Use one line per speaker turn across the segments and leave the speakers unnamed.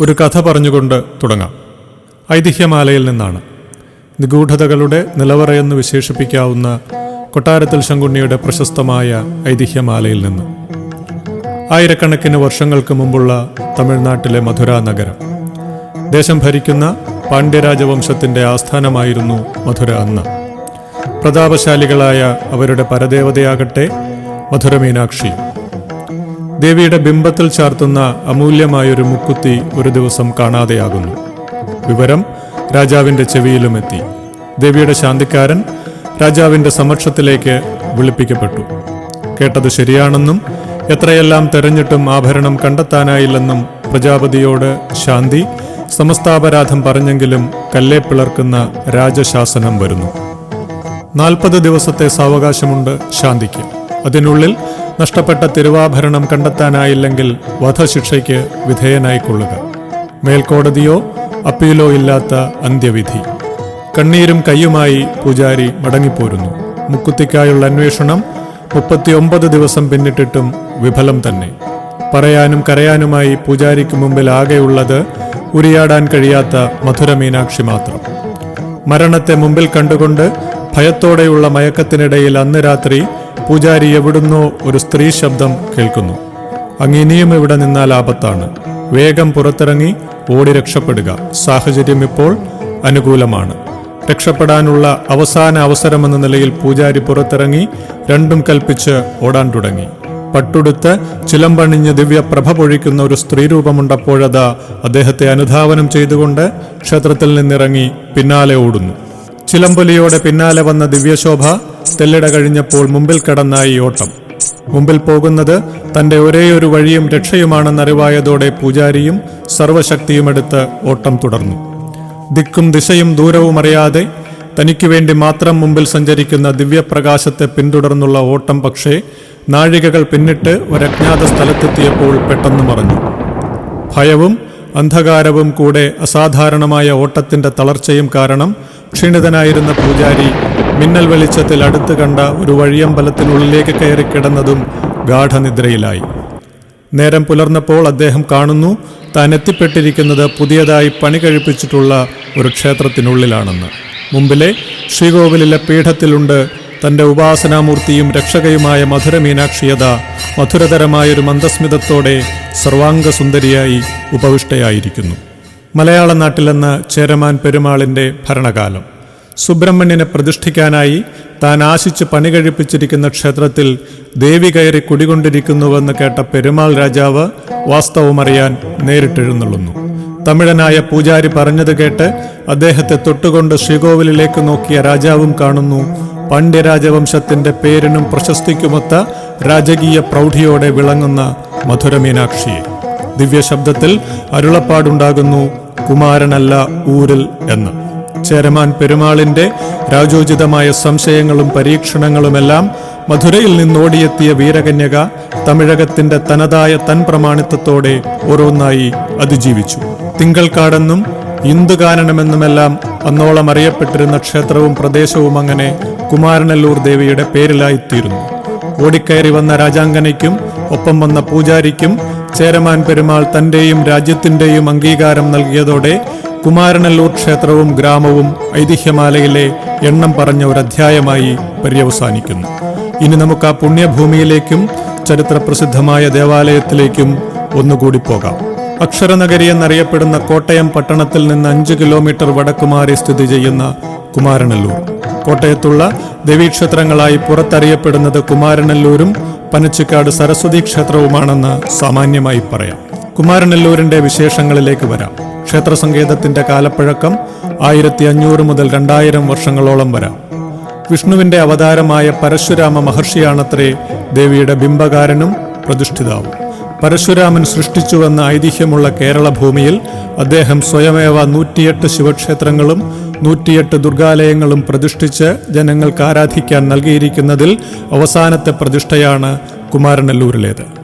ഒരു കഥ പറഞ്ഞുകൊണ്ട് തുടങ്ങാം. ഐതിഹ്യമാലയിൽ നിന്നാണ്. നിഗൂഢതകളുടെ നിലവറയെന്ന് വിശേഷിപ്പിക്കാവുന്ന കൊട്ടാരത്തിൽ ശങ്കുണ്ണിയുടെ പ്രശസ്തമായ ഐതിഹ്യമാലയിൽ നിന്ന്. ആയിരക്കണക്കിന് വർഷങ്ങൾക്ക് മുമ്പുള്ള തമിഴ്നാട്ടിലെ മധുര നഗരം. ദേശം ഭരിക്കുന്ന പാണ്ഡ്യരാജവംശത്തിന്റെ ആസ്ഥാനമായിരുന്നു മധുര അന്ന്. പ്രതാപശാലികളായ അവരുടെ പരദേവതയാകട്ടെ മധുര മീനാക്ഷി. ദേവിയുടെ ബിംബത്തിൽ ചാർത്തുന്ന അമൂല്യമായൊരു മുക്കുത്തി ഒരു ദിവസം കാണാതെയാകുന്നു. വിവരം രാജാവിന്റെ ചെവിയിലും എത്തി ദേവിയുടെ ശാന്തിക്കാരൻ രാജാവിന്റെ സമക്ഷത്തിലേക്ക് വിളിപ്പിക്കപ്പെട്ടു. കേട്ടത് ശരിയാണെന്നും എത്രയെല്ലാം തെരഞ്ഞിട്ടും ആഭരണം കണ്ടെത്താനായില്ലെന്നും പ്രജാപതിയോട് ശാന്തി സമസ്താപരാധം പറഞ്ഞെങ്കിലും കല്ലേ പിളർക്കുന്ന രാജശാസനം വരുന്നു. നാൽപ്പത് ദിവസത്തെ സാവകാശമുണ്ട് ശാന്തിക്ക്. അതിനുള്ളിൽ നഷ്ടപ്പെട്ട തിരുവാഭരണം കണ്ടെത്താനായില്ലെങ്കിൽ വധശിക്ഷയ്ക്ക് വിധേയനായിക്കൊള്ളുക. മേൽക്കോടതിയോ അപ്പീലോ ഇല്ലാത്ത അന്ത്യവിധി. കണ്ണീരും കയ്യുമായി പൂജാരി മടങ്ങിപ്പോരുന്നു. മുക്കുത്തിക്കായുള്ള അന്വേഷണം മുപ്പത്തിയൊമ്പത് ദിവസം പിന്നിട്ടിട്ടും വിഫലം തന്നെ. പറയാനും കരയാനുമായി പൂജാരിക്ക് മുമ്പിൽ ആകെയുള്ളത് ഉരിയാടാൻ കഴിയാത്ത മധുര മീനാക്ഷി മാത്രം. മരണത്തെ മുമ്പിൽ കണ്ടുകൊണ്ട് ഭയത്തോടെയുള്ള മയക്കത്തിനിടയിൽ അന്ന് രാത്രി പൂജാരി എവിടുന്നോ ഒരു സ്ത്രീ ശബ്ദം കേൾക്കുന്നു. അങ്ങ് ഇനിയും ഇവിടെ നിന്നാൽ ആപത്താണ്. വേഗം പുറത്തിറങ്ങി ഓടി രക്ഷപ്പെടുക. സാഹചര്യം ഇപ്പോൾ അനുകൂലമാണ്. രക്ഷപ്പെടാനുള്ള അവസാന അവസരമെന്ന നിലയിൽ പൂജാരി പുറത്തിറങ്ങി രണ്ടും കൽപ്പിച്ച് ഓടാൻ തുടങ്ങി. പട്ടുടുത്ത് ചിലമ്പണിഞ്ഞ് ദിവ്യപ്രഭ പൊഴിക്കുന്ന ഒരു സ്ത്രീരൂപമുണ്ടപ്പോഴതാ അദ്ദേഹത്തെ അനുധാവനം ചെയ്തുകൊണ്ട് ക്ഷേത്രത്തിൽ നിന്നിറങ്ങി പിന്നാലെ ഓടുന്നു. ചിലമ്പൊലിയോടെ പിന്നാലെ വന്ന ദിവ്യശോഭ തെല്ലിട കഴിഞ്ഞപ്പോൾ മുമ്പിൽ കടന്നായി ഓട്ടം. മുമ്പിൽ പോകുന്നത് തന്റെ ഒരേയൊരു വഴിയും രക്ഷയുമാണെന്നറിവായതോടെ പൂജാരിയും സർവശക്തിയുമെടുത്ത് ഓട്ടം തുടർന്നു. ദിക്കും ദിശയും ദൂരവും അറിയാതെ തനിക്ക് വേണ്ടി മാത്രം മുമ്പിൽ സഞ്ചരിക്കുന്ന ദിവ്യപ്രകാശത്തെ പിന്തുടർന്നുള്ള ഓട്ടം പക്ഷേ നാഴികകൾ പിന്നിട്ട് ഒരജ്ഞാത സ്ഥലത്തെത്തിയപ്പോൾ പെട്ടെന്ന് മറഞ്ഞു. ഭയവും അന്ധകാരവും കൂടെ അസാധാരണമായ ഓട്ടത്തിന്റെ തളർച്ചയും കാരണം ക്ഷീണിതനായിരുന്ന പൂജാരി മിന്നൽ വെളിച്ചത്തിൽ അടുത്ത് കണ്ട ഒരു വഴിയമ്പലത്തിനുള്ളിലേക്ക് കയറി കിടന്നതും ഗാഠനിദ്രയിലായി. നേരം പുലർന്നപ്പോൾ അദ്ദേഹം കാണുന്നു താൻ എത്തിപ്പെട്ടിരിക്കുന്നത് പുതിയതായി പണി കഴിപ്പിച്ചിട്ടുള്ള ഒരു ക്ഷേത്രത്തിനുള്ളിലാണെന്ന്. മുമ്പിലെ ശ്രീകോവിലിലെ പീഠത്തിലുണ്ട് തന്റെ ഉപാസനാമൂർത്തിയും രക്ഷകയുമായ മധുര മീനാക്ഷിയത മധുരതരമായൊരു മന്ദസ്മിതത്തോടെ സർവാംഗസുന്ദരിയായി ഉപവിഷ്ടയായിരിക്കുന്നു. മലയാള നാട്ടിലെന്ന ചേരമാൻ പെരുമാളിന്റെ ഭരണകാലം. സുബ്രഹ്മണ്യനെ പ്രതിഷ്ഠിക്കാനായി താൻ ആശിച്ച് പണി കഴിപ്പിച്ചിരിക്കുന്ന ക്ഷേത്രത്തിൽ ദേവി കയറി കുടികൊണ്ടിരിക്കുന്നുവെന്ന് കേട്ട പെരുമാൾ രാജാവ് വാസ്തവമറിയാൻ നേരിട്ടെഴുന്നള്ളുന്നു. തമിഴനായ പൂജാരി പറഞ്ഞത് കേട്ട് അദ്ദേഹത്തെ തൊട്ടുകൊണ്ട് ശ്രീകോവിലേക്ക് നോക്കിയ രാജാവും കാണുന്നു. പാണ്ഡ്യരാജവംശത്തിന്റെ പേരിനും പ്രശസ്തിക്കുമൊത്ത രാജകീയ പ്രൗഢിയോടെ വിളങ്ങുന്ന മധുരമീനാക്ഷിയെ. ദിവ്യശബ്ദത്തിൽ അരുളപ്പാടുണ്ടാകുന്നു കുമാരനല്ല ഊരിൽ എന്ന്. ചേരമാൻ പെരുമാളിന്റെ രാജോചിതമായ സംശയങ്ങളും പരീക്ഷണങ്ങളുമെല്ലാം മധുരയിൽ നിന്നോടിയെത്തിയ വീരകന്യക തമിഴകത്തിന്റെ തനതായ തൻ പ്രമാണിത്വത്തോടെ ഓരോന്നായി അതിജീവിച്ചു. തിങ്കൾക്കാടെന്നും ഇന്ദുകാനനമെന്നുമെല്ലാം അന്നോളം അറിയപ്പെട്ടിരുന്ന ക്ഷേത്രവും പ്രദേശവും അങ്ങനെ കുമാരനല്ലൂർ ദേവിയുടെ പേരിലായിത്തീരുന്നു. ഓടിക്കയറി വന്ന രാജാങ്കനയ്ക്കും ഒപ്പം വന്ന പൂജാരിക്കും ചേരമാൻ പെരുമാൾ തന്റെയും രാജ്യത്തിന്റെയും അംഗീകാരം നൽകിയതോടെ കുമാരനല്ലൂർ ക്ഷേത്രവും ഗ്രാമവും ഐതിഹ്യമാലയിലെ എണ്ണം പറഞ്ഞ ഒരു അധ്യായമായി പര്യവസാനിക്കുന്നു. ഇനി നമുക്ക് ആ പുണ്യഭൂമിയിലേക്കും ചരിത്രപ്രസിദ്ധമായ ദേവാലയത്തിലേക്കും ഒന്നുകൂടി പോകാം. അക്ഷരനഗരി എന്നറിയപ്പെടുന്ന കോട്ടയം പട്ടണത്തിൽ നിന്ന് അഞ്ച് കിലോമീറ്റർ വടക്കുമാറി സ്ഥിതി ചെയ്യുന്ന കുമാരനല്ലൂർ. കോട്ടയത്തുള്ള ദേവീക്ഷേത്രങ്ങളായി പുറത്തറിയപ്പെടുന്നത് കുമാരനല്ലൂരും പനച്ചിക്കാട് സരസ്വതി ക്ഷേത്രവുമാണെന്ന് സാമാന്യമായി പറയാം. കുമാരനല്ലൂരിന്റെ വിശേഷങ്ങളിലേക്ക് വരാം. ക്ഷേത്രസങ്കേതത്തിന്റെ കാലപ്പഴക്കം ആയിരത്തി അഞ്ഞൂറ് മുതൽ രണ്ടായിരം വർഷങ്ങളോളം വരാം. വിഷ്ണുവിന്റെ അവതാരമായ പരശുരാമ മഹർഷിയാണത്രേ ദേവിയുടെ ബിംബകാരനും പ്രതിഷ്ഠിതാവും. പരശുരാമൻ സൃഷ്ടിച്ചുവെന്ന ഐതിഹ്യമുള്ള കേരള ഭൂമിയിൽ അദ്ദേഹം സ്വയമേവ നൂറ്റിയെട്ട് ശിവക്ഷേത്രങ്ങളും നൂറ്റിയെട്ട് ദുർഗാലയങ്ങളും പ്രതിഷ്ഠിച്ച് ജനങ്ങൾക്ക് ആരാധിക്കാൻ നൽകിയിരിക്കുന്നതിൽ അവസാനത്തെ പ്രതിഷ്ഠയാണ് കുമാരനല്ലൂരിലേത്.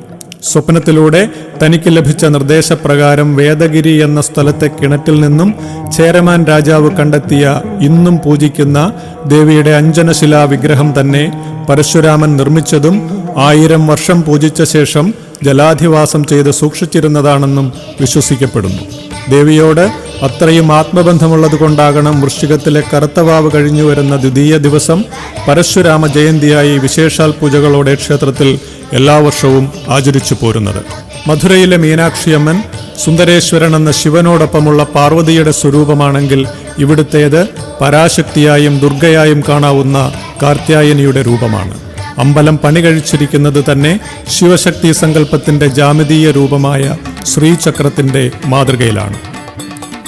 സ്വപ്നത്തിലൂടെ തനിക്ക് ലഭിച്ച നിർദ്ദേശപ്രകാരം വേദഗിരി എന്ന സ്ഥലത്തെ കിണറ്റിൽ നിന്നും ചേരമാൻ രാജാവ് കണ്ടെത്തിയ ഇന്നും പൂജിക്കുന്ന ദേവിയുടെ അഞ്ജനശിലാ വിഗ്രഹം തന്നെ പരശുരാമൻ നിർമ്മിച്ചതും ആയിരം വർഷം പൂജിച്ച ശേഷം ജലാധിവാസം ചെയ്ത് സൂക്ഷിച്ചിരുന്നതാണെന്നും വിശ്വസിക്കപ്പെടുന്നു. ദേവിയോട് അത്രയും ആത്മബന്ധമുള്ളത് കൊണ്ടാകണം വൃശ്ചികത്തിലെ കറുത്തവാവ് കഴിഞ്ഞു വരുന്ന ദ്വിതീയ ദിവസം. പരശുരാമ ജയന്തിയായി വിശേഷാൽ പൂജകളോടെ ക്ഷേത്രത്തിൽ എല്ലാ വർഷവും ആചരിച്ചു പോരുന്നത്. മധുരയിലെ മീനാക്ഷിയമ്മൻ സുന്ദരേശ്വരൻ എന്ന ശിവനോടൊപ്പമുള്ള പാർവതിയുടെ സ്വരൂപമാണെങ്കിൽ ഇവിടുത്തേത് പരാശക്തിയായും ദുർഗയായും കാണാവുന്ന കാർത്യായനിയുടെ രൂപമാണ്. അമ്പലം പണി കഴിച്ചിരിക്കുന്നത് തന്നെ ശിവശക്തി സങ്കല്പത്തിന്റെ ജാമിതീയ രൂപമായ ശ്രീചക്രത്തിന്റെ മാതൃകയിലാണ്.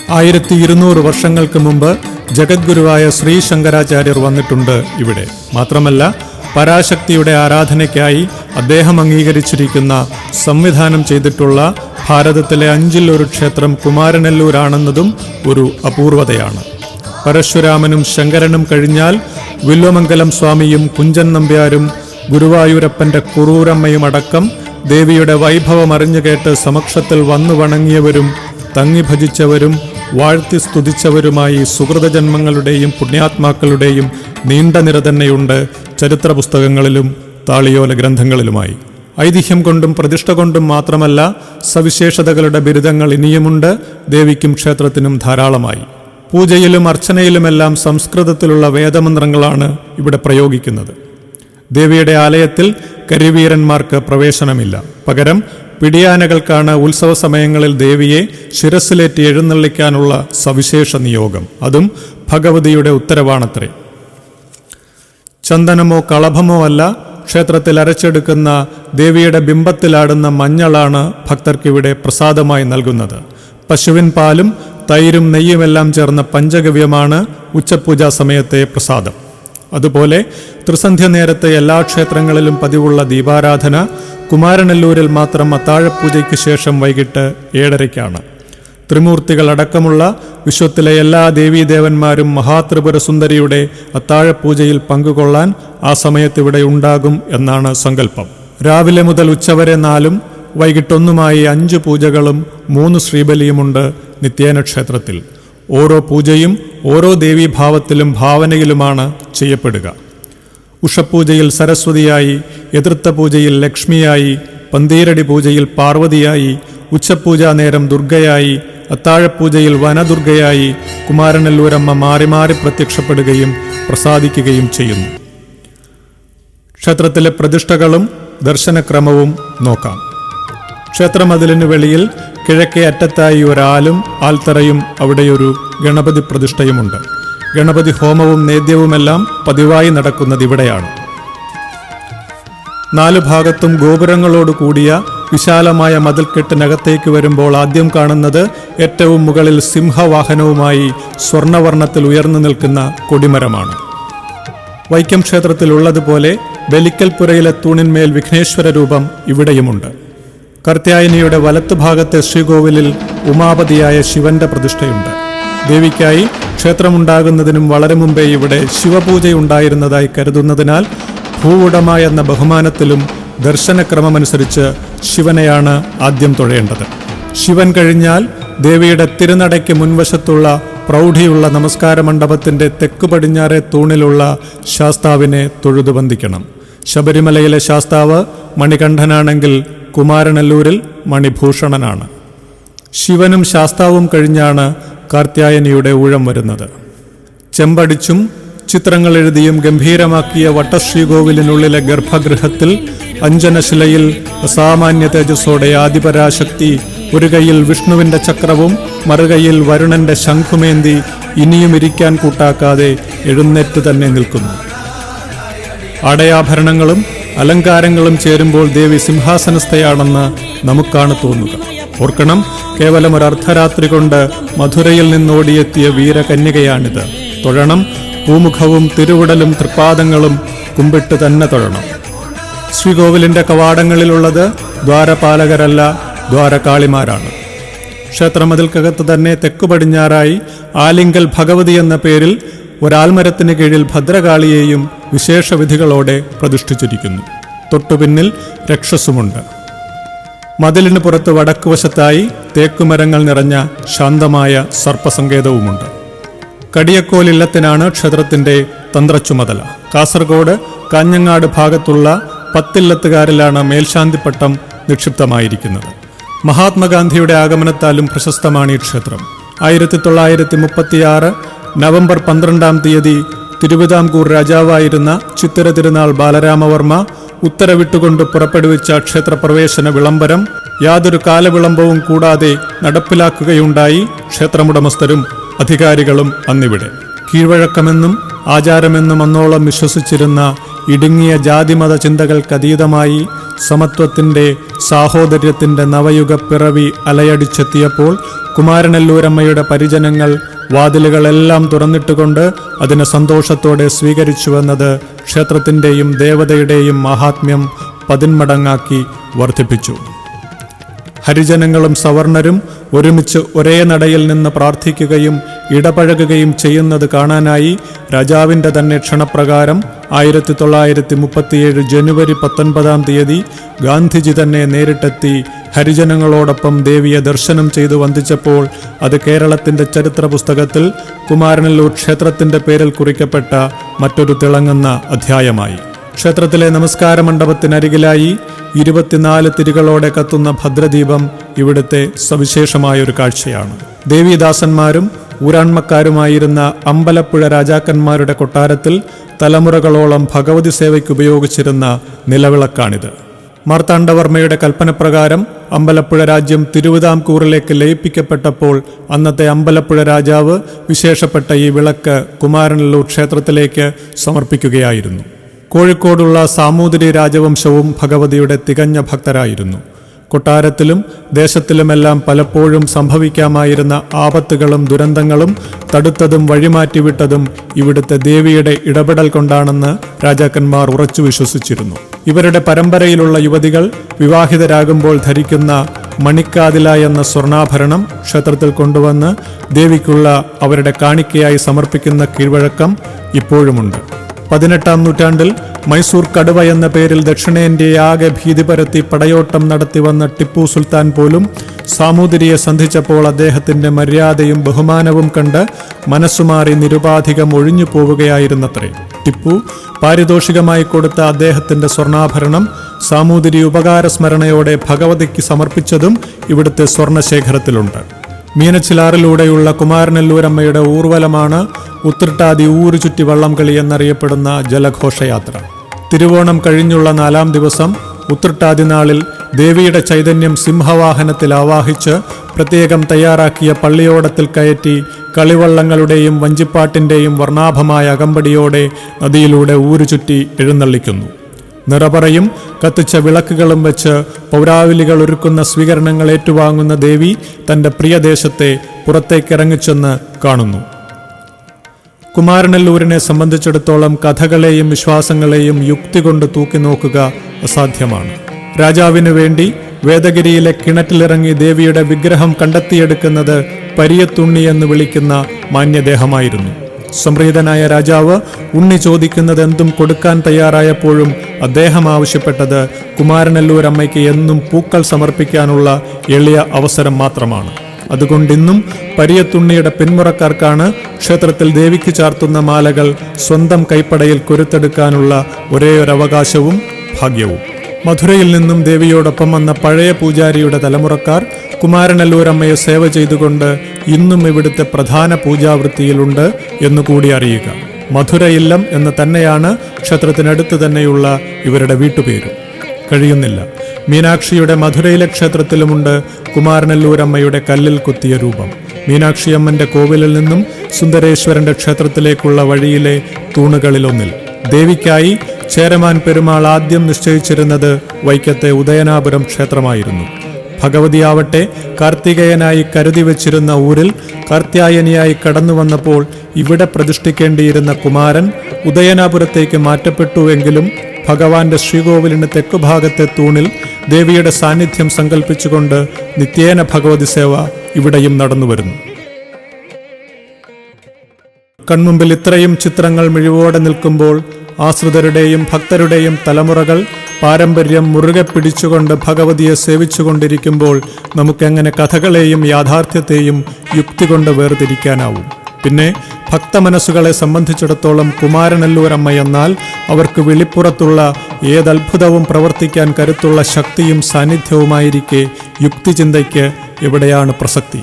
ആയിരത്തി ഇരുന്നൂറ് വർഷങ്ങൾക്ക് മുമ്പ് ജഗദ്ഗുരുവായ ശ്രീ ശങ്കരാചാര്യർ വന്നിട്ടുണ്ട് ഇവിടെ. മാത്രമല്ല പരാശക്തിയുടെ ആരാധനയ്ക്കായി അദ്ദേഹം അംഗീകരിച്ചിരിക്കുന്ന സംവിധാനം ചെയ്തിട്ടുള്ള ഭാരതത്തിലെ അഞ്ചിൽ ഒരു ക്ഷേത്രം കുമാരനെല്ലൂരാണെന്നതും ഒരു അപൂർവതയാണ്. പരശുരാമനും ശങ്കരനും കഴിഞ്ഞാൽ വില്വമംഗലം സ്വാമിയും കുഞ്ചൻ നമ്പ്യാരും ഗുരുവായൂരപ്പന്റെ കുറൂരമ്മയും അടക്കം ദേവിയുടെ വൈഭവം അറിഞ്ഞു കേട്ട് സമക്ഷത്തിൽ വന്നു വണങ്ങിയവരും തങ്ങി ഭജിച്ചവരും വാഴ്ത്തി സ്തുതിച്ചവരുമായി സുഹൃതജന്മങ്ങളുടെയും പുണ്യാത്മാക്കളുടെയും നീണ്ട നിര തന്നെയുണ്ട് ചരിത്ര പുസ്തകങ്ങളിലും താളിയോല ഗ്രന്ഥങ്ങളിലുമായി. ഐതിഹ്യം കൊണ്ടും പ്രതിഷ്ഠ കൊണ്ടും മാത്രമല്ല സവിശേഷതകളുടെ ബിരുദങ്ങൾ ഇനിയുമുണ്ട് ദേവിക്കും ക്ഷേത്രത്തിനും ധാരാളമായി. പൂജയിലും അർച്ചനയിലുമെല്ലാം സംസ്കൃതത്തിലുള്ള വേദമന്ത്രങ്ങളാണ് ഇവിടെ പ്രയോഗിക്കുന്നത്. ദേവിയുടെ ആലയത്തിൽ കരിവീരന്മാർക്ക് പ്രവേശനമില്ല. പകരം പിടിയാനകൾക്കാണ് ഉത്സവ സമയങ്ങളിൽ ദേവിയെ ശിരസിലേറ്റി എഴുന്നള്ളിക്കാനുള്ള സവിശേഷ നിയോഗം. അതും ഭഗവതിയുടെ ഉത്തരവാണത്രേ. ചന്ദനമോ കളഭമോ അല്ല ക്ഷേത്രത്തിൽ അരച്ചെടുക്കുന്ന ദേവിയുടെ ബിംബത്തിലാടുന്ന മഞ്ഞളാണ് ഭക്തർക്കിവിടെ പ്രസാദമായി നൽകുന്നത്. പശുവിൻ പാലും തൈരും നെയ്യുമെല്ലാം ചേർന്ന പഞ്ചഗവ്യമാണ് ഉച്ചപൂജാ സമയത്തെ പ്രസാദം. അതുപോലെ ത്രിസന്ധ്യ നേരത്തെ എല്ലാ ക്ഷേത്രങ്ങളിലും പതിവുള്ള ദീപാരാധന കുമാരനെല്ലൂരിൽ മാത്രം അത്താഴപൂജയ്ക്ക് ശേഷം വൈകിട്ട് ഏഴരയ്ക്കാണ്. ത്രിമൂർത്തികൾ അടക്കമുള്ള വിശ്വത്തിലെ എല്ലാ ദേവീദേവന്മാരും മഹാത്രിപുര സുന്ദരിയുടെ അത്താഴപൂജയിൽ പങ്കുകൊള്ളാൻ ആ സമയത്ത് ഇവിടെ ഉണ്ടാകും എന്നാണ് സങ്കല്പം. രാവിലെ മുതൽ ഉച്ചവരെ നാലും വൈകിട്ടൊന്നുമായി അഞ്ച് പൂജകളും മൂന്ന് ശ്രീബലിയുമുണ്ട് നിത്യേന ക്ഷേത്രത്തിൽ ഓരോ പൂജയും ഓരോ ദേവീഭാവത്തിലും ഭാവനയിലുമാണ് ചെയ്യപ്പെടുക. ഉഷപൂജയിൽ സരസ്വതിയായി എതിർത്ത പൂജയിൽ ലക്ഷ്മിയായി പന്തീരടി പൂജയിൽ പാർവതിയായി ഉച്ചപൂജാ നേരം ദുർഗയായി അത്താഴപൂജയിൽ വനദുർഗയായി കുമാരനല്ലൂരമ്മ മാറി മാറി പ്രത്യക്ഷപ്പെടുകയും പ്രസാദിക്കുകയും ചെയ്യുന്നു. ക്ഷേത്രത്തിലെ പ്രതിഷ്ഠകളും ദർശനക്രമവും നോക്കാം. ക്ഷേത്രമതിലിന് വെളിയിൽ കിഴക്കേ അറ്റത്തായി ഒരാലും ആൽത്തറയും അവിടെയൊരു ഗണപതി പ്രതിഷ്ഠയുമുണ്ട്. ഗണപതി ഹോമവും നേദ്യവുമെല്ലാം പതിവായി നടക്കുന്നത് ഇവിടെയാണ്. നാലു ഭാഗത്തും ഗോപുരങ്ങളോട് കൂടിയ വിശാലമായ മതിൽക്കെട്ടിനകത്തേക്ക് വരുമ്പോൾ ആദ്യം കാണുന്നത് ഏറ്റവും മുകളിൽ സിംഹവാഹനവുമായി സ്വർണവർണത്തിൽ ഉയർന്നു നിൽക്കുന്ന കൊടിമരമാണ്. വൈക്കം ക്ഷേത്രത്തിലുള്ളതുപോലെ ബലിക്കൽപുരയിലെ തൂണിന്മേൽ വിഘ്നേശ്വര രൂപം ഇവിടെയുമുണ്ട്. കർത്തായനിയുടെ വലത്തുഭാഗത്തെ ശ്രീകോവിലിൽ ഉമാപതിയായ ശിവന്റെ പ്രതിഷ്ഠയുണ്ട്. ദേവിക്കായി ക്ഷേത്രമുണ്ടാകുന്നതിനും വളരെ മുമ്പേ ഇവിടെ ശിവപൂജയുണ്ടായിരുന്നതായി കരുതുന്നതിനാൽ ഭൂവുടമ എന്ന ബഹുമാനത്തിലും ദർശനക്രമമനുസരിച്ച് ശിവനെയാണ് ആദ്യം തൊഴേണ്ടത്. ശിവൻ കഴിഞ്ഞാൽ ദേവിയുടെ തിരുനടയ്ക്ക് മുൻവശത്തുള്ള പ്രൗഢിയുള്ള നമസ്കാര മണ്ഡപത്തിന്റെ തെക്ക് പടിഞ്ഞാറെ തൂണിലുള്ള ശാസ്താവിനെ തൊഴുതു വന്ദിക്കണം. ശബരിമലയിലെ ശാസ്താവ് മണികണ്ഠനാണെങ്കിൽ കുമാരനല്ലൂരിൽ മണിഭൂഷണനാണ്. ശിവനും ശാസ്താവും കഴിഞ്ഞാണ് കാർത്യായനിയുടെ ഊഴം വരുന്നത്. ചെമ്പടിച്ചും ചിത്രങ്ങൾ എഴുതിയും ഗംഭീരമാക്കിയ വട്ടശ്രീകോവിലിനുള്ളിലെ ഗർഭഗൃഹത്തിൽ അഞ്ജനശിലയിൽ അസാമാന്യ തേജസ്സോടെ ആദിപരാശക്തി ഒരു കൈയിൽ വിഷ്ണുവിന്റെ ചക്രവും മറുകൈയിൽ വരുണന്റെ ശംഖുമേന്തി ഇനിയും ഇരിക്കാൻ കൂട്ടാക്കാതെ എഴുന്നേറ്റ് തന്നെ നിൽക്കുന്നു. അടയാഭരണങ്ങളും അലങ്കാരങ്ങളും ചേരുമ്പോൾ ദേവി സിംഹാസനസ്ഥയാണെന്ന് നമുക്കാണ് തോന്നുക. ഓർക്കണം കേവലം ഒരു അർദ്ധരാത്രി കൊണ്ട് മധുരയിൽ നിന്നോടിയെത്തിയ വീരകന്യകയാണിത്. തൊഴണം പൂമുഖവും തിരുവിടലും തൃപ്പാദങ്ങളും കുമ്പിട്ട് തന്നെ തൊഴണം. ശ്രീകോവിലിന്റെ കവാടങ്ങളിലുള്ളത് ദ്വാരപാലകരല്ല ദ്വാരകാളിമാരാണ്. ക്ഷേത്രമതിൽക്കകത്ത് തന്നെ തെക്കു പടിഞ്ഞാറായി ആലിങ്കൽ ഭഗവതി എന്ന പേരിൽ ഒരാൽമരത്തിന് കീഴിൽ ഭദ്രകാളിയെയും വിശേഷവിധികളോടെ പ്രതിഷ്ഠിച്ചിരിക്കുന്നു. തൊട്ടുപിന്നിൽ രക്ഷസുമുണ്ട്. മതിലിന് പുറത്ത് വടക്കുവശത്തായി തേക്കുമരങ്ങൾ നിറഞ്ഞ ശാന്തമായ സർപ്പസങ്കേതവുമുണ്ട്. കടിയക്കോൽ ഇല്ലത്തിനാണ് ക്ഷേത്രത്തിന്റെ തന്ത്രച്ചുമതല. കാസർഗോഡ് കാഞ്ഞങ്ങാട് ഭാഗത്തുള്ള പത്തില്ലത്തുകാരിലാണ് മേൽശാന്തിപ്പട്ടം നിക്ഷിപ്തമായിരിക്കുന്നത്. മഹാത്മാഗാന്ധിയുടെ ആഗമനത്താലും പ്രശസ്തമാണ് ഈ ക്ഷേത്രം. ആയിരത്തി തൊള്ളായിരത്തി മുപ്പത്തിയാറ് നവംബർ പന്ത്രണ്ടാം തീയതി തിരുവിതാംകൂർ രാജാവായിരുന്ന ചിത്തിര തിരുനാൾ ബാലരാമവർമ്മ ഉത്തരവിട്ടുകൊണ്ട് പുറപ്പെടുവിച്ച ക്ഷേത്രപ്രവേശന വിളംബരം യാതൊരു കാലവിളംബവും കൂടാതെ നടപ്പിലാക്കുകയുണ്ടായി ക്ഷേത്രമുടമസ്ഥരും അധികാരികളും അന്നിവിടെ. കീഴ്വഴക്കമെന്നും ആചാരമെന്നും അന്നോളം വിശ്വസിച്ചിരുന്ന ഇടുങ്ങിയ ജാതിമത ചിന്തകൾക്കതീതമായി സമത്വത്തിന്റെ സാഹോദര്യത്തിന്റെ നവയുഗ പിറവി അലയടിച്ചെത്തിയപ്പോൾ കുമാരനെല്ലൂരമ്മയുടെ പരിജനങ്ങൾ വാതിലുകളെല്ലാം തുറന്നിട്ടുകൊണ്ട് അതിനെ സന്തോഷത്തോടെ സ്വീകരിച്ചുവെന്നത് ക്ഷേത്രത്തിന്റെയും ദേവതയുടെയും മഹാത്മ്യം പതിന്മടങ്ങാക്കി വർദ്ധിപ്പിച്ചു. ഹരിജനങ്ങളും സവർണരും ഒരുമിച്ച് ഒരേ നടയിൽ നിന്ന് പ്രാർത്ഥിക്കുകയും ഇടപഴകുകയും ചെയ്യുന്നത് കാണാനായി രാജാവിന്റെ തന്നെ ക്ഷണപ്രകാരം ആയിരത്തി തൊള്ളായിരത്തി മുപ്പത്തിയേഴ് ജനുവരി പത്തൊൻപതാം തീയതി ഗാന്ധിജി തന്നെ നേരിട്ടെത്തി ഹരിജനങ്ങളോടൊപ്പം ദേവിയെ ദർശനം ചെയ്തു വന്ദിച്ചപ്പോൾ അത് കേരളത്തിന്റെ ചരിത്ര പുസ്തകത്തിൽ കുമാരനല്ലൂർ ക്ഷേത്രത്തിന്റെ പേരിൽ കുറിക്കപ്പെട്ട മറ്റൊരു തിളങ്ങുന്ന അധ്യായമായി. ക്ഷേത്രത്തിലെ നമസ്കാര മണ്ഡപത്തിനരികിലായി ഇരുപത്തിനാല് തിരികളോടെ കത്തുന്ന ഭദ്രദീപം ഇവിടുത്തെ സവിശേഷമായൊരു കാഴ്ചയാണ്. ദേവീദാസന്മാരും ഊരാൺമക്കാരുമായിരുന്ന അമ്പലപ്പുഴ രാജാക്കന്മാരുടെ കൊട്ടാരത്തിൽ തലമുറകളോളം ഭഗവതി സേവയ്ക്ക് ഉപയോഗിച്ചിരുന്ന നിലവിളക്കാണിത്. മാർത്താണ്ഡവർമ്മയുടെ കൽപ്പനപ്രകാരം അമ്പലപ്പുഴ രാജ്യം തിരുവിതാംകൂറിലേക്ക് ലയിപ്പിക്കപ്പെട്ടപ്പോൾ അന്നത്തെ അമ്പലപ്പുഴ രാജാവ് വിശേഷപ്പെട്ട ഈ വിളക്ക് കുമാരനല്ലൂർ ക്ഷേത്രത്തിലേക്ക് സമർപ്പിക്കുകയായിരുന്നു. കോഴിക്കോടുള്ള സാമൂതിരി രാജവംശവും ഭഗവതിയുടെ തികഞ്ഞ ഭക്തരായിരുന്നു. കൊട്ടാരത്തിലും ദേശത്തിലുമെല്ലാം പലപ്പോഴും സംഭവിക്കാമായിരുന്ന ആപത്തുകളും ദുരന്തങ്ങളും തടുത്തതും വഴിമാറ്റിവിട്ടതും ഇവിടുത്തെ ദേവിയുടെ ഇടപെടൽ കൊണ്ടാണെന്ന് രാജാക്കന്മാർ ഉറച്ചു വിശ്വസിച്ചിരുന്നു. ഇവരുടെ പരമ്പരയിലുള്ള യുവതികൾ വിവാഹിതരാകുമ്പോൾ ധരിക്കുന്ന മണിക്കാതില എന്ന സ്വർണാഭരണം ക്ഷേത്രത്തിൽ കൊണ്ടുവന്ന് ദേവിക്കുള്ള അവരുടെ കാണിക്കയായി സമർപ്പിക്കുന്ന കീഴ്വഴക്കം ഇപ്പോഴുമുണ്ട്. പതിനെട്ടാം നൂറ്റാണ്ടിൽ മൈസൂർ കടുവ എന്ന പേരിൽ ദക്ഷിണേന്ത്യയാകെ ഭീതി പരത്തി പടയോട്ടം നടത്തി വന്ന ടിപ്പു സുൽത്താൻ പോലും സാമൂതിരിയെ സന്ധിച്ചപ്പോൾ അദ്ദേഹത്തിന്റെ മര്യാദയും ബഹുമാനവും കണ്ട് മനസ്സുമാറി നിരുപാധികം ഒഴിഞ്ഞു പോവുകയായിരുന്നത്രേ. ടിപ്പു പാരിതോഷികമായി കൊടുത്ത അദ്ദേഹത്തിന്റെ സ്വർണാഭരണം സാമൂതിരി ഉപകാരസ്മരണയോടെ ഭഗവതിക്ക് സമർപ്പിച്ചതും ഇവിടുത്തെ സ്വർണശേഖരത്തിലുണ്ട് മീനച്ചിലാറിലൂടെയുള്ള കുമാരനെല്ലൂരമ്മയുടെ ഊർവലമാണ് ഉത്രട്ടാതി ഊരു ചുറ്റി വള്ളംകളി എന്നറിയപ്പെടുന്ന ജലഘോഷയാത്ര. തിരുവോണം കഴിഞ്ഞുള്ള നാലാം ദിവസം ഉത്രട്ടാതി നാളിൽ ദേവിയുടെ ചൈതന്യം സിംഹവാഹനത്തിൽ ആവാഹിച്ച് പ്രത്യേകം തയ്യാറാക്കിയ പള്ളിയോടത്തിൽ കയറ്റി കളിവള്ളങ്ങളുടെയും വഞ്ചിപ്പാട്ടിന്റെയും വർണാഭമായ അകമ്പടിയോടെ നദിയിലൂടെ ഊരുചുറ്റി എഴുന്നള്ളിക്കുന്നു. നിറപറയും കത്തിച്ച വിളക്കുകളും വെച്ച് പൗരാവലികൾ ഒരുക്കുന്ന സ്വീകരണങ്ങൾ ഏറ്റുവാങ്ങുന്ന ദേവി തന്റെ പ്രിയദേശത്തെ പുറത്തേക്കിറങ്ങിച്ചെന്ന് കാണുന്നു. കുമാരനല്ലൂരിനെ സംബന്ധിച്ചിടത്തോളം കഥകളെയും വിശ്വാസങ്ങളെയും യുക്തി കൊണ്ട് തൂക്കി നോക്കുക അസാധ്യമാണ്. രാജാവിനു വേണ്ടി വേദഗിരിയിലെ കിണറ്റിലിറങ്ങി ദേവിയുടെ വിഗ്രഹം കണ്ടെത്തിയെടുക്കുന്നത് പരിയത്തുണ്ണി എന്ന് വിളിക്കുന്ന മാന്യദേഹമായിരുന്നു. സംപ്രീതനായ രാജാവ് ഉണ്ണി ചോദിക്കുന്നത് എന്തും കൊടുക്കാൻ തയ്യാറായപ്പോഴും അദ്ദേഹം ആവശ്യപ്പെട്ടത് കുമാരനല്ലൂർ അമ്മയ്ക്ക് എന്നും പൂക്കൾ സമർപ്പിക്കാനുള്ള എളിയ അവസരം മാത്രമാണ്. അതുകൊണ്ടിന്നും പരിയത്തുണ്ണിയുടെ പിന്മുറക്കാർക്കാണ് ക്ഷേത്രത്തിൽ ദേവിക്ക് ചാർത്തുന്ന മാലകൾ സ്വന്തം കൈപ്പടയിൽ കൊരുത്തെടുക്കാനുള്ള ഒരേയൊരു അവകാശവും ഭാഗ്യവും. മധുരയിൽ നിന്നും ദേവിയോടൊപ്പം വന്ന പഴയ പൂജാരിയുടെ തലമുറക്കാർ കുമാരനല്ലൂരമ്മയെ സേവ ചെയ്തുകൊണ്ട് ഇന്നും ഇവിടുത്തെ പ്രധാന പൂജാവൃത്തിയിലുണ്ട് എന്നുകൂടി അറിയുക. മധുരയില്ലം എന്ന് തന്നെയാണ് ക്ഷേത്രത്തിനടുത്ത് തന്നെയുള്ള ഇവരുടെ വീട്ടുപേരും. കഴിയുന്നില്ല. മീനാക്ഷിയുടെ മധുരയിലെ ക്ഷേത്രത്തിലുമുണ്ട് കുമാരനല്ലൂരമ്മയുടെ കല്ലിൽ കുത്തിയ രൂപം. മീനാക്ഷിയമ്മന്റെ കോവിലിൽ നിന്നും സുന്ദരേശ്വരന്റെ ക്ഷേത്രത്തിലേക്കുള്ള വഴിയിലെ തൂണുകളിലൊന്നിൽ. ദേവിക്കായി ചേരമാൻ പെരുമാൾ ആദ്യം നിശ്ചയിച്ചിരുന്നത് വൈക്കത്തെ ഉദയനാപുരം ക്ഷേത്രമായിരുന്നു. ഭഗവതിയാവട്ടെ കാർത്തികേയനായി കരുതി വച്ചിരുന്ന ഊരിൽ കാർത്യായനിയായി കടന്നു വന്നപ്പോൾ ഇവിടെ പ്രതിഷ്ഠിക്കേണ്ടിയിരുന്ന കുമാരൻ ഉദയനാപുരത്തേക്ക് മാറ്റപ്പെട്ടുവെങ്കിലും ഭഗവാന്റെ ശ്രീകോവിലിന് തെക്കുഭാഗത്തെ തൂണിൽ ദേവിയുടെ സാന്നിധ്യം സങ്കല്പിച്ചുകൊണ്ട് നിത്യേന ഭഗവതി സേവ ഇവിടെയും നടന്നുവരുന്നു. കൺമുമ്പിൽ ഇത്രയും ചിത്രങ്ങൾ മിഴിവോടെ നിൽക്കുമ്പോൾ ആശ്രിതരുടെയും ഭക്തരുടെയും തലമുറകൾ പാരമ്പര്യം മുറുകെ പിടിച്ചുകൊണ്ട് ഭഗവതിയെ സേവിച്ചുകൊണ്ടിരിക്കുമ്പോൾ നമുക്കെങ്ങനെ കഥകളെയും യാഥാർത്ഥ്യത്തെയും യുക്തി കൊണ്ട് വേർതിരിക്കാനാവും. പിന്നെ ഭക്തമനസ്സുകളെ സംബന്ധിച്ചിടത്തോളം കുമാരനല്ലൂരമ്മ എന്നാൽ അവർക്ക് വെളിപ്പുറത്തുള്ള ഏതത്ഭുതവും പ്രവർത്തിക്കാൻ കരുത്തുള്ള ശക്തിയും സാന്നിധ്യവുമായിരിക്കെ യുക്തിചിന്തയ്ക്ക് എവിടെയാണ് പ്രസക്തി.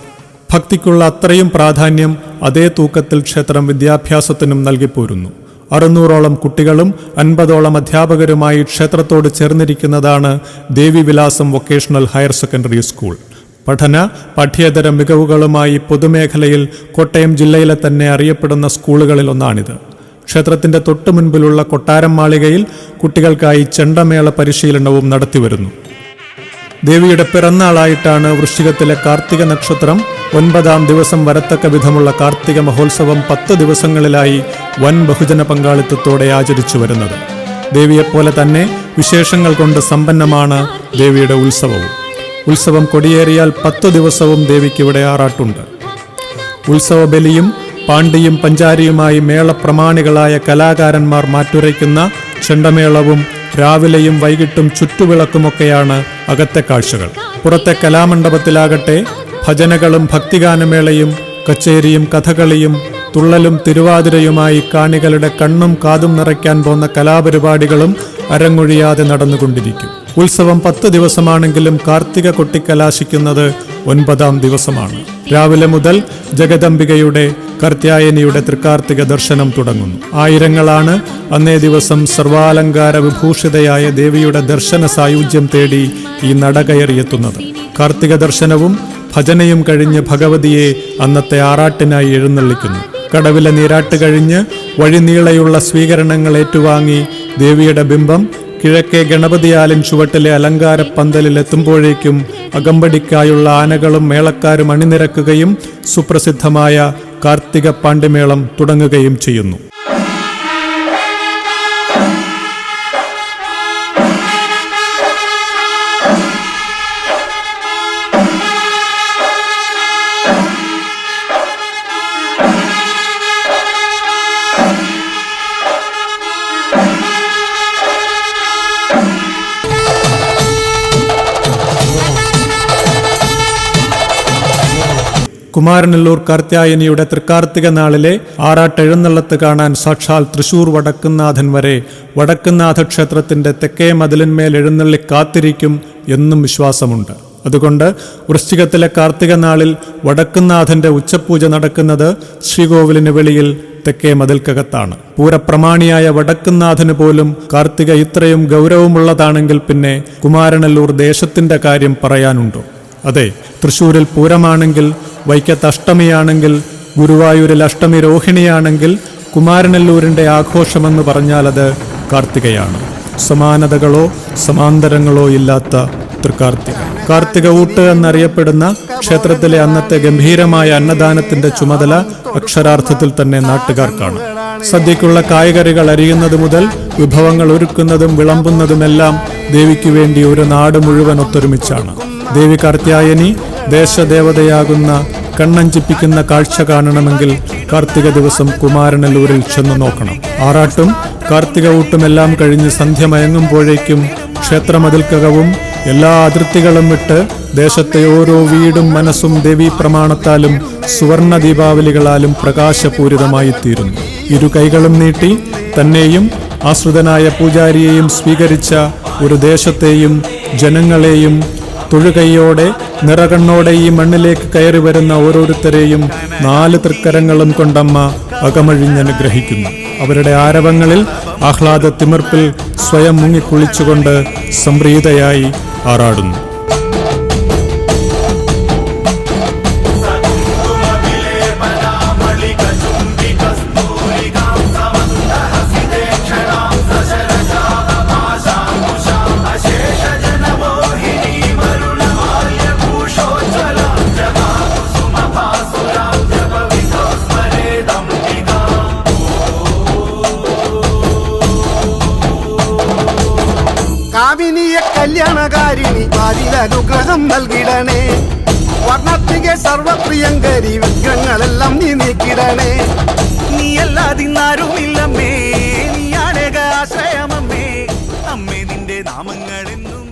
ഭക്തിക്കുള്ള അത്രയും പ്രാധാന്യം അതേ തൂക്കത്തിൽ ക്ഷേത്രം വിദ്യാഭ്യാസത്തിനും നൽകിപ്പോരുന്നു. അറുന്നൂറോളം കുട്ടികളും അൻപതോളം അധ്യാപകരുമായി ക്ഷേത്രത്തോട് ചേർന്നിരിക്കുന്നതാണ് Devivilasam vocational higher secondary school. പഠന പഠ്യേതര മികവുകളുമായി പൊതുമേഖലയിൽ കോട്ടയം ജില്ലയിലെ തന്നെ അറിയപ്പെടുന്ന സ്കൂളുകളിൽ ഒന്നാണിത്. ക്ഷേത്രത്തിന്റെ തൊട്ടു മുൻപിലുള്ള കൊട്ടാരം മാളികയിൽ കുട്ടികൾക്കായി ചെണ്ടമേള പരിശീലനവും നടത്തിവരുന്നു. ദേവിയുടെ പിറന്നാളായിട്ടാണ് വൃശ്ചികത്തിലെ കാർത്തിക നക്ഷത്രം ഒൻപതാം ദിവസം വരത്തക്ക വിധമുള്ള കാർത്തിക മഹോത്സവം പത്ത് ദിവസങ്ങളിലായി വൻ ബഹുജന പങ്കാളിത്തത്തോടെ ആചരിച്ചു വരുന്നത്. ദേവിയെപ്പോലെ തന്നെ വിശേഷങ്ങൾ കൊണ്ട് സമ്പന്നമാണ് ദേവിയുടെ ഉത്സവവും. ഉത്സവം കൊടിയേറിയാൽ പത്തു ദിവസവും ദേവിക്ക് ഇവിടെ ആറാട്ടുണ്ട്. ഉത്സവ ബലിയും പാണ്ഡിയും പഞ്ചാരിയുമായി മേളപ്രമാണികളായ കലാകാരന്മാർ മാറ്റുരയ്ക്കുന്ന ചെണ്ടമേളവും രാവിലെയും വൈകിട്ടും ചുറ്റുവിളക്കുമൊക്കെയാണ് അകത്തെ കാഴ്ചകൾ. പുറത്തെ കലാമണ്ഡപത്തിലാകട്ടെ ഭജനകളും ഭക്തിഗാനമേളയും കച്ചേരിയും കഥകളിയും തുള്ളലും തിരുവാതിരയുമായി കാണികളുടെ കണ്ണും കാതും നിറയ്ക്കാൻ പോന്ന കലാപരിപാടികളും അരങ്ങൊഴിയാതെ നടന്നുകൊണ്ടിരിക്കും. ഉത്സവം പത്ത് ദിവസമാണെങ്കിലും കാർത്തിക കൊട്ടി കലാശിക്കുന്നത് ഒൻപതാം ദിവസമാണ്. രാവിലെ മുതൽ ജഗദംബികയുടെ കർത്യായനിയുടെ തൃക്കാർത്തിക ദർശനം തുടങ്ങുന്നു. ആയിരങ്ങളാണ് അന്നേ ദിവസം സർവാലങ്കാര വിഭൂഷിതയായ ദേവിയുടെ ദർശന സായുജ്യം തേടി ഈ നടകയറിയെത്തുന്നത്. കാർത്തിക ദർശനവും ഭജനയും കഴിഞ്ഞ് ഭഗവതിയെ അന്നത്തെ ആറാട്ടിനായി എഴുന്നള്ളിക്കുന്നു. കടവിലെ നീരാട്ട് കഴിഞ്ഞ് വഴിനീളയുള്ള സ്വീകരണങ്ങൾ ഏറ്റുവാങ്ങി ദേവിയുടെ ബിംബം കിഴക്കേ ഗണപതിയാലിൻ ചുവട്ടിലെ അലങ്കാര പന്തലിൽ എത്തുമ്പോഴേക്കും അകമ്പടിക്കായുള്ള ആനകളും മേളക്കാരും അണിനിരക്കുകയും സുപ്രസിദ്ധമായ കാർത്തിക പാണ്ഡിമേളം തുടങ്ങുകയും ചെയ്യുന്നു. കുമാരനല്ലൂർ കാർത്യായനിയുടെ തൃക്കാർത്തിക നാളിലെ ആറാട്ടെഴുന്നള്ളത്ത് കാണാൻ സാക്ഷാൽ തൃശൂർ വടക്കുന്നാഥൻ വരെ. വടക്കുന്നാഥ ക്ഷേത്രത്തിന്റെ തെക്കേ മതിലിന്മേൽ എഴുന്നള്ളി കാത്തിരിക്കും എന്നും വിശ്വാസമുണ്ട്. അതുകൊണ്ട് വൃശ്ചികത്തിലെ കാർത്തിക നാളിൽ വടക്കുന്നാഥന്റെ ഉച്ചപൂജ നടക്കുന്നത് ശ്രീകോവിലിന് വെളിയിൽ തെക്കേ മതിൽക്കകത്താണ്. പൂരപ്രമാണിയായ വടക്കുന്നാഥന് പോലും കാർത്തിക ഇത്രയും ഗൗരവമുള്ളതാണെങ്കിൽ പിന്നെ കുമാരനല്ലൂർ ദേശത്തിന്റെ കാര്യം പറയാനുണ്ടോ? അതെ തൃശൂരിൽ പൂരമാണെങ്കിൽ വൈക്കത്ത് അഷ്ടമിയാണെങ്കിൽ ഗുരുവായൂരിൽ അഷ്ടമി രോഹിണിയാണെങ്കിൽ കുമാരനല്ലൂരിന്റെ ആഘോഷമെന്ന് പറഞ്ഞാൽ അത് കാർത്തികയാണ്. സമാനതകളോ സമാന്തരങ്ങളോ ഇല്ലാത്ത തൃക്കാർത്തിക. കാർത്തിക ഊട്ട് എന്നറിയപ്പെടുന്ന ക്ഷേത്രത്തിലെ അന്നത്തെ ഗംഭീരമായ അന്നദാനത്തിന്റെ ചുമതല അക്ഷരാർത്ഥത്തിൽ തന്നെ നാട്ടുകാർക്കാണ്. സദ്യക്കുള്ള കായ്കറികൾ അരിയുന്നത് മുതൽ വിഭവങ്ങൾ ഒരുക്കുന്നതും വിളമ്പുന്നതുമെല്ലാം ദേവിക്ക് വേണ്ടി ഒരു നാട് മുഴുവൻ ഒത്തൊരുമിച്ചാണ്. ദേവി കാർത്യായനി ദേശദേവതയാകുന്ന കണ്ണഞ്ചിപ്പിക്കുന്ന കാഴ്ച കാണണമെങ്കിൽ കാർത്തിക ദിവസം കുമാരനല്ലൂരിൽ ചെന്നു നോക്കണം. ആറാട്ടും കാർത്തിക ഊട്ടുമെല്ലാം കഴിഞ്ഞ് സന്ധ്യ മയങ്ങുമ്പോഴേക്കും ക്ഷേത്രമതിൽക്കകവും എല്ലാ അതിർത്തികളും വിട്ട് ദേശത്തെ ഓരോ വീടും മനസ്സും ദേവീ പ്രമാണത്താലും സുവർണ ദീപാവലികളാലും പ്രകാശപൂരിതമായി തീരുന്നു ഇരു കൈകളും നീട്ടി തന്നെയും ആശ്രിതനായ പൂജാരിയെയും സ്വീകരിച്ച ഒരു ദേശത്തെയും ജനങ്ങളെയും തൊഴുകൈയോടെ നിറകണ്ണോടെ ഈ മണ്ണിലേക്ക് കയറി വരുന്ന ഓരോരുത്തരെയും നാല് തൃക്കരങ്ങളും കൊണ്ടമ്മ അകമഴിഞ്ഞനുഗ്രഹിക്കുന്നു. അവരുടെ ആരവങ്ങളിൽ ആഹ്ലാദ തിമിർപ്പിൽ സ്വയം മുങ്ങിക്കുളിച്ചുകൊണ്ട് സംപ്രീതയായി ആറാടുന്നു.
പാരിലനുഗ്രഹം നൽകിടണേ. വർണത്തിക സർവപ്രിയങ്കരി വിഗ്രഹങ്ങളെല്ലാം നീ നീക്കിടണേ.
നീ നീയല്ലാതിന്നാരുമില്ലമ്മേ